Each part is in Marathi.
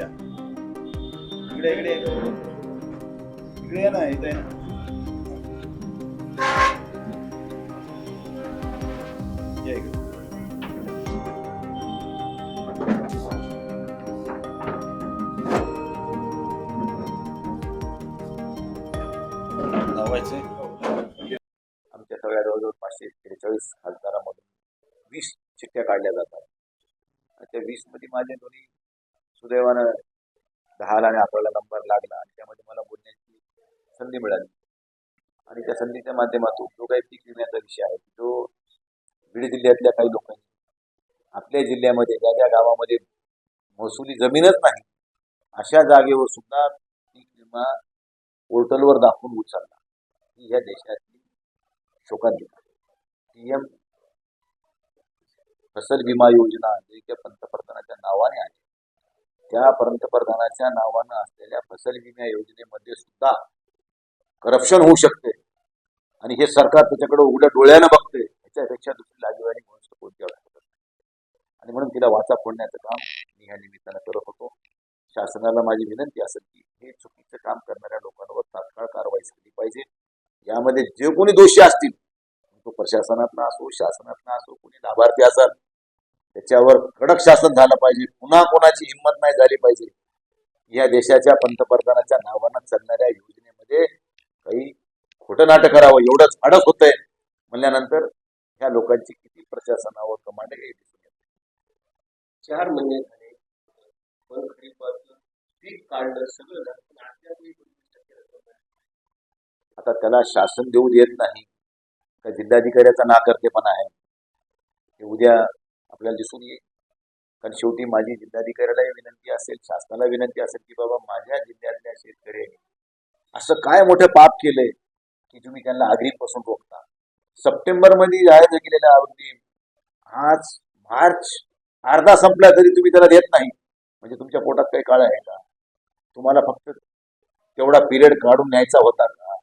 या. इकडे इकडे. इकडे या ना इथे. या इकडे. आमच्या सगळ्या जवळजवळ पाचशे त्रेचाळीस खासदारामधून वीस चिठ्ठ्या काढल्या जातात. त्या वीसमध्ये माझे दोन्ही सुदैवानं दहाला आणि अकराला नंबर लागला आणि त्यामध्ये मला बोलण्याची संधी मिळाली. आणि त्या संधीच्या माध्यमातून जो काही पीक विम्याचा विषय आहे जो बीड जिल्ह्यातल्या काही लोकांनी आपल्या जिल्ह्यामध्ये ज्या ज्या गावामध्ये महसुली जमीनच नाही अशा जागेवर सुद्धा पीक विमा पोर्टलवर दाखवून उचलला. ही या देशातली शोकांतिका पी एम फसल विमा योजना जे त्या पंतप्रधानाच्या नावाने आहे त्या पंतप्रधानाच्या नावानं असलेल्या फसल विमा योजनेमध्ये सुद्धा करप्शन होऊ शकते. आणि हे सरकार त्याच्याकडे उघड्या डोळ्यानं बघते याच्यापेक्षा दुसरी लागेवारी म्हणून कोणत्या आणि म्हणून तिला वाचा फोडण्याचं काम मी ह्या निमित्तानं करत होतो. शासनाला माझी विनंती असेल की हे चुकीचं काम करणाऱ्या लोकांवर तात्काळ कारवाई झाली पाहिजे. यामध्ये जे कोणी दोषी असतील तो प्रशासनातला असो शासनातला असो कोणी लाभार्थी असाल त्याच्यावर कडक शासन झालं पाहिजे. पुन्हा कोणाची हिंमत नाही झाली पाहिजे. या देशाच्या पंतप्रधानाच्या नावानं चालणाऱ्या योजनेमध्ये काही खोटं नाटक करावं एवढंच अडक होतंय म्हणल्यानंतर ह्या लोकांची किती प्रशासनावर कमांड आहे हे दिसून येतं. चार महिने झाले. पण पीक काढलं सगळं. आता त्याला शासन देऊ देत नाही. का जिल्हाधिकाऱ्याचा नाकर्तेपणा आहे. उद्या आपल्याला दिसून येईल. कारण शेवटी माझी जिल्हाधिकाऱ्यालाही विनंती असेल शासनाला विनंती असेल की बाबा माझ्या जिल्ह्यातल्या शेतकऱ्यांनी असं काय मोठं पाप केलंय की तुम्ही त्यांना आगरीपासून रोखता? सप्टेंबरमध्ये जाहीर केलेल्या अगदी आज मार्च अर्धा संपला तरी तुम्ही त्याला देत नाही. म्हणजे तुमच्या पोटात काही काळ आहे का? तुम्हाला फक्त तेवढा पिरियड काढून न्यायचा होता का?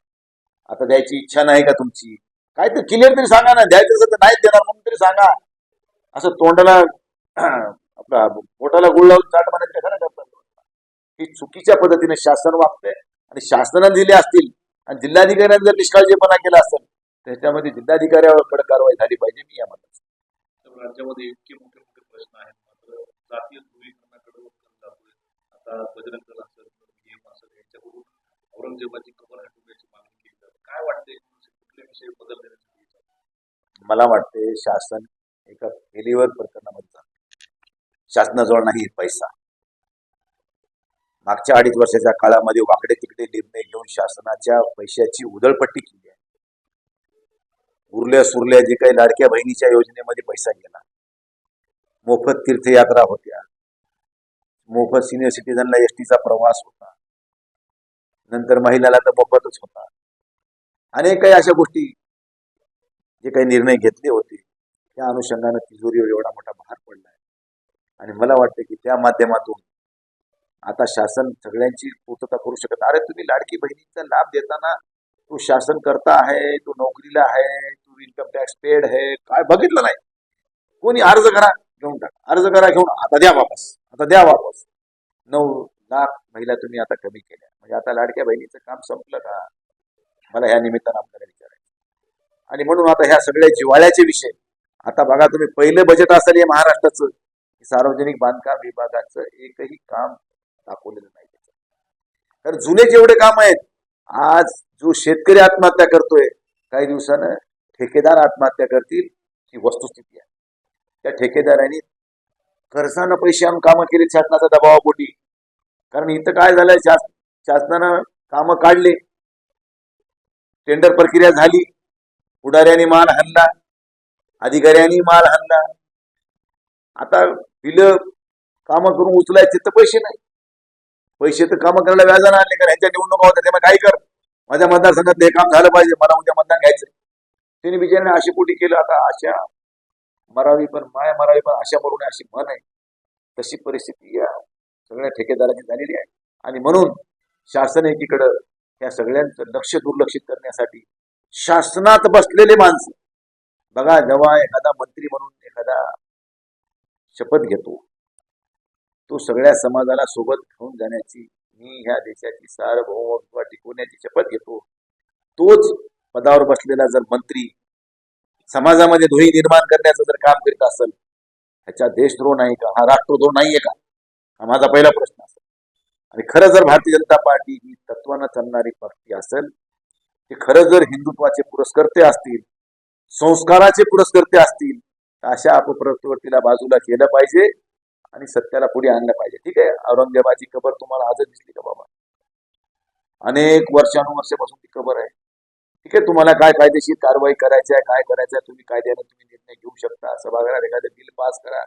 आता द्यायची इच्छा नाही का तुमची? काय तर क्लिअर तरी सांगा ना द्यायचं असेल तर नाहीच देणार म्हणून तरी सांगा. असं तोंडाला आपला पोटाला गुळ लावून चाट मारायचं खरं करतात ही चुकीच्या पद्धतीने शासन वागतंय आणि शासनाने दिले असतील आणि जिल्हाधिकाऱ्यांनी जर निष्काळजीपणा केला असेल तर ह्याच्यामध्ये जिल्हाधिकाऱ्याकडे कारवाई झाली पाहिजे मी या म्हणतो तर राज्यामध्ये इतके मोठे मोठे प्रश्न आहेत मात्र जातीय ध्रुवीकरणाकडे जातोय. आता बजरंग दल असेल असेल यांच्याकडून औरंगजेबाची कबर हटवण्याची मागणी केली जाते. काय वाटते कुठले विषय बदल मला वाटते शासन डिलिव्हर प्रकरणामध्ये शासनाजवळ नाही पैसा. मागच्या अडीच वर्षाच्या काळामध्ये वाकडे तिकडे निर्णय घेऊन शासनाच्या पैशाची उधळपट्टी केली आहे. उरल्या सुरल्या जे काही लाडक्या बहिणीच्या योजनेमध्ये पैसा गेला. मोफत तीर्थयात्रा होत्या. मोफत सिनियर सिटीजनला एसटीचा प्रवास होता. नंतर महिलाला तर मोफतच होता. अनेक काही अशा गोष्टी जे काही निर्णय घेतले होते. त्या अनुषंगानं तिजोरीवर हो एवढा मोठा भार पडला आहे आणि मला वाटतं की त्या माध्यमातून आता शासन सगळ्यांची पूर्तता करू शकत अरे तुम्ही लाडकी बहिणीचा लाभ देताना तू शासन करता आहे तू नोकरीला आहे तू इन्कम टॅक्स पेड आहे काय बघितलं नाही. कोणी अर्ज करा घेऊन टाका. अर्ज करा घेऊन आता द्या वापस. आता द्या वापस. नऊ लाख महिला तुम्ही आता कमी केल्या. म्हणजे आता लाडक्या बहिणीचं काम संपलं का? मला ह्या निमित्तानं आपल्याला विचारायचं आणि म्हणून आता ह्या सगळ्या जिव्हाळ्याचे विषय आता बघा तुम्ही पहिलं बजेट असेल हे महाराष्ट्राचं. सार्वजनिक बांधकाम विभागाचं एकही काम दाखवलेलं नाही त्याचं. तर जुने जेवढे काम आहेत आज जो शेतकरी आत्महत्या करतोय काही दिवसानं ठेकेदार आत्महत्या करतील ही वस्तुस्थिती आहे. त्या ठेकेदारांनी कर्जानं पैसे आम कामं केली शासनाचा दबावापोटी. कारण इथं काय झालंय शास शासनानं कामं काढले. टेंडर प्रक्रिया झाली. पुढाऱ्याने मान हल्ला. अधिकाऱ्यांनी माल हल्ला आता बिलं कामं करून उचलायचे तर पैसे नाही. पैसे तर कामं करायला व्याजानं आणले कारण ह्यांच्या निवडणुका होत्या त्यामुळे काय कर? माझ्या मतदारसंघात हे काम झालं पाहिजे मला उद्या मतदान घ्यायचं त्यांनी बिचाराने अशी पोटी केलं आता आशा मरावी पण माया मरावी पण आशा मरून अशी म्हण आहे. तशी परिस्थिती या सगळ्या ठेकेदारांची झालेली आहे. आणि म्हणून शासन एकीकडं या सगळ्यांचं लक्ष दुर्लक्षित करण्यासाठी शासनात बसलेले माणसं बघा जेव्हा एखादा मंत्री म्हणून एखादा शपथ घेतो तो सगळ्या समाजाला सोबत घेऊन जाण्याची मी ह्या देशाची सार्वभौमत्व टिकवण्याची शपथ घेतो तोच पदावर बसलेला जर मंत्री समाजामध्ये धुळी निर्माण करण्याचं जर काम करीत असेल ह्याचा देशद्रोह नाही का हा राष्ट्रद्रोह नाहीये का? हा माझा पहिला प्रश्न असेल. आणि खरं जर भारतीय जनता पार्टी ही तत्वानं चालणारी पार्टी असेल ते खरं जर हिंदुत्वाचे पुरस्कर्ते असतील संस्काराचे पुरस्कर्ते असतील अशा अपप्रवृत्तीला बाजूला केलं पाहिजे आणि सत्याला पुढे आणलं पाहिजे. ठीक आहे? औरंगजेबाची कबर तुम्हाला आजच दिसली का बाबा? अनेक वर्षानुवर्षापासून ती कबर आहे. ठीक आहे? तुम्हाला काय कायदेशीर कारवाई करायची आहे काय करायचं आहे तुम्ही कायद्याने तुम्ही निर्णय घेऊ शकता. सभागृहात एखादं बिल पास करा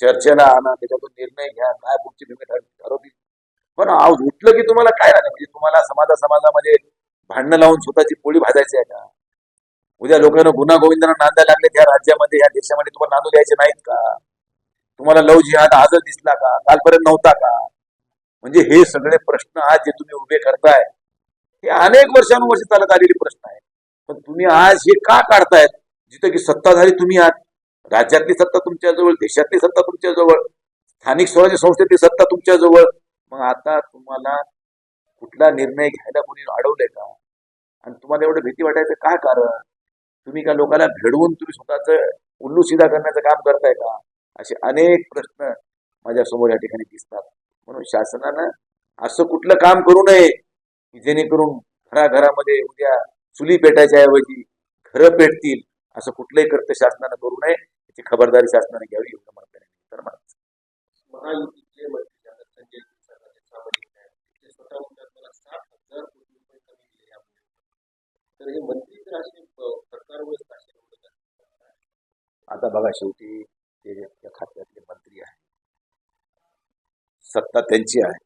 चर्चेला आणा त्याच्यातून निर्णय घ्या काय पुढची भूमिका ठरवतील. पण आज उठलं की तुम्हाला काय राहणार म्हणजे तुम्हाला समाजा समाजामध्ये भांडणं लावून स्वतःची पोळी भाजायची आहे का? उद्या लोकांना गुन्हा गोविंदांना नांदा लागले या राज्यामध्ये या देशामध्ये. तुम्हाला नांदू द्यायचे नाहीत का? तुम्हाला लव जिहाद आजच दिसला का? कालपर्यंत नव्हता का? म्हणजे हे सगळे प्रश्न आज जे तुम्ही उभे करताय हे अनेक वर्षानुवर्ष चालत आलेले प्रश्न आहेत. पण तुम्ही आज हे का काढतायत? जिथं की सत्ताधारी तुम्ही आहात. राज्यातली सत्ता तुमच्याजवळ देशातली सत्ता तुमच्याजवळ स्थानिक स्वराज्य संस्थेतली सत्ता तुमच्याजवळ. मग आता तुम्हाला कुठला निर्णय घ्यायला कोणी अडवलंय का? आणि तुम्हाला एवढं भीती वाटायचं काय कारण? तुम्ही का लोकांना भेडवून तुम्ही स्वतःच उल्लू सिधा करण्याचं काम करताय का? असे अनेक प्रश्न माझ्यासमोर या ठिकाणी दिसतात. म्हणून शासनानं असं कुठलं काम करू नये की जेणेकरून घराघरामध्ये उद्या चुली पेटायच्या ऐवजी घरं पेटतील असं कुठलंही कर्तव्य शासनानं करू नये याची खबरदारी शासनाने घ्यावी एवढं म्हणता येईल. तर मला महायुतीचे मंत्री आता संजय शिरसाट सामाजिक न्याय ते स्वतः म्हणतात मला सात हजार कोटी रुपये कमी दिले यामुळे तर हे मंत्री जर असे अ, सरकारवर असे निवडत असतील, आता बघा शेवटी ते त्या खात्यातले मंत्री आहे सत्ता त्यांची आहे.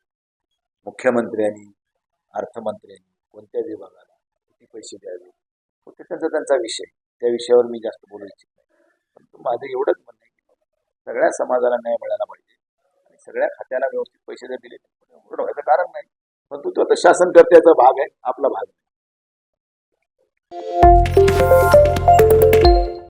मुख्यमंत्र्यांनी अर्थमंत्र्यांनी कोणत्या विभागाला किती पैसे द्यावे? ते त्यांचा त्यांचा विषय त्या विषयावर मी जास्त बोलू इच्छित नाही. परंतु माझं एवढंच म्हणणं आहे की सगळ्या समाजाला न्याय मिळाला पाहिजे आणि सगळ्या खात्याला व्यवस्थित पैसे जर दिले तर उघड व्हायचं कारण नाही. परंतु तो आता शासनकर्त्याचा भाग आहे आपला भाग नाही